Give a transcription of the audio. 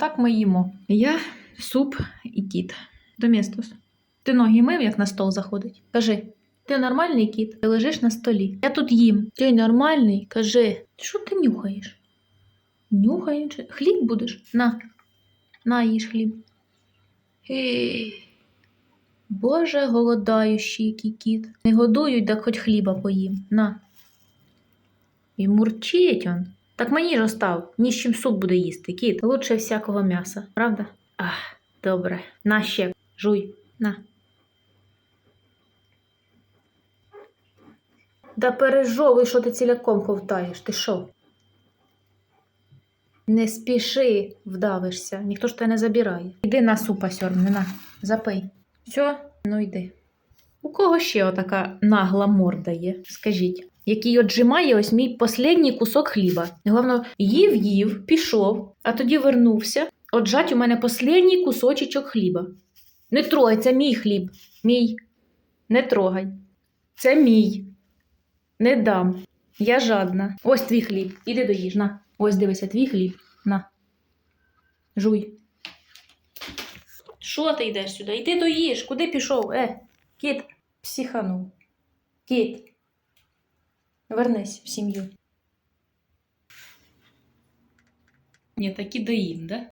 Отак ми їмо. Я, суп і кіт. Домістос. Ти ноги мив, як на стол заходить? Кажи, ти нормальний кіт? Ти лежиш на столі. Я тут їм. Ти нормальний? Кажи. Що ти нюхаєш? Нюхаєш? Хліб будеш? На. На, їж хліб. Боже, голодаючий який кіт. Не годують, так хоч хліба поїм. На. І мурчить он. Так мені ж остав, ні з чим суп буде їсти, кіт. Лучше всякого м'яса, правда? Ах, добре. На ще, жуй, на. Да пережовуй, що ти ціляком ковтаєш, ти що? Не спіши, вдавишся, ніхто ж тебе не забирає. Іди на супа сьорбни, на, запий. Все, ну йди. У кого ще отака нагла морда є? Скажіть, який отжимає ось мій последній кусок хліба. Головно, їв, їв, пішов, а тоді вернувся. Отжать у мене последній кусочечок хліба. Не трогай, це мій хліб. Мій. Не трогай. Це мій. Не дам. Я жадна. Ось твій хліб. Іди доїж, на. Ось дивися, твій хліб. На. Жуй. Що ти йдеш сюди? Іди доїж. Куди пішов? Е, кіт, психанув. Кіт. Вернись в сім'ю. Ні, таки доїм, да?